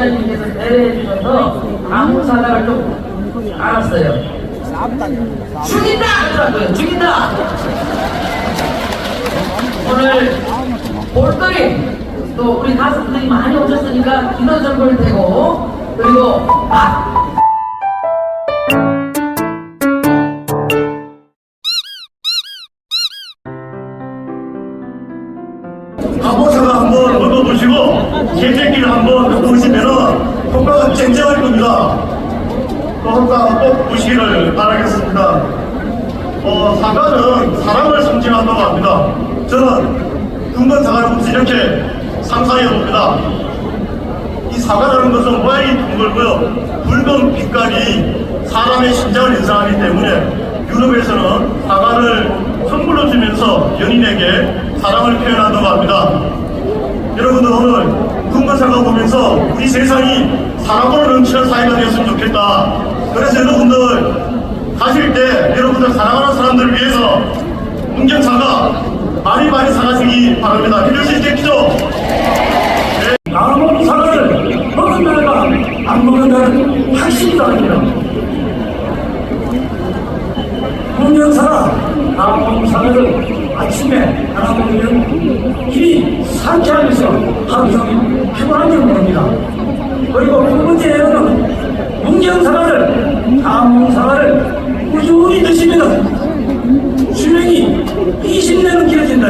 기자님께서 배려해 주셔서 아무 사과를 좀 알았어요. 죽인다! 하더라고요. 죽인다! 오늘 볼거리 또 우리 가수분들이 많이 오셨으니까 인원 정보를 되고 그리고 아 한번사가 한번 먹어보시고 개새끼를 한번 먹어보시면 은 효과가 쨍쨍할 겁니다. 그 효과 꼭 보시기를 바라겠습니다. 어, 사과는 사랑을 상징한다고 합니다. 저는 근본 사과를 혹시 이렇게 상상해 봅니다. 이 사과라는 것은 모양이 둥글고요. 붉은 빛깔이 사람의 심장을 인상하기 때문에 유럽에서는 사과를 선물로 주면서 연인에게 사랑을 표현한다고 합니다. 여러분들 오늘 생각해보면서 우리 세상이 사랑으로 넘치는 사회가 되었으면 좋겠다. 그래서 여러분들 가실 때 여러분들 사랑하는 사람들을 위해서 문경차가 많이 많이 사가시기 바랍니다. 믿으실 수 있죠? 네. 나눠먹는 사과를 먹는 날과 안 먹는 날은 확실히 다릅니다. 문경사가 나눠먹는 사과를 아침에 하나 먹으면 힘이 상쾌하면서 하루 종일 いい信頼の切れてん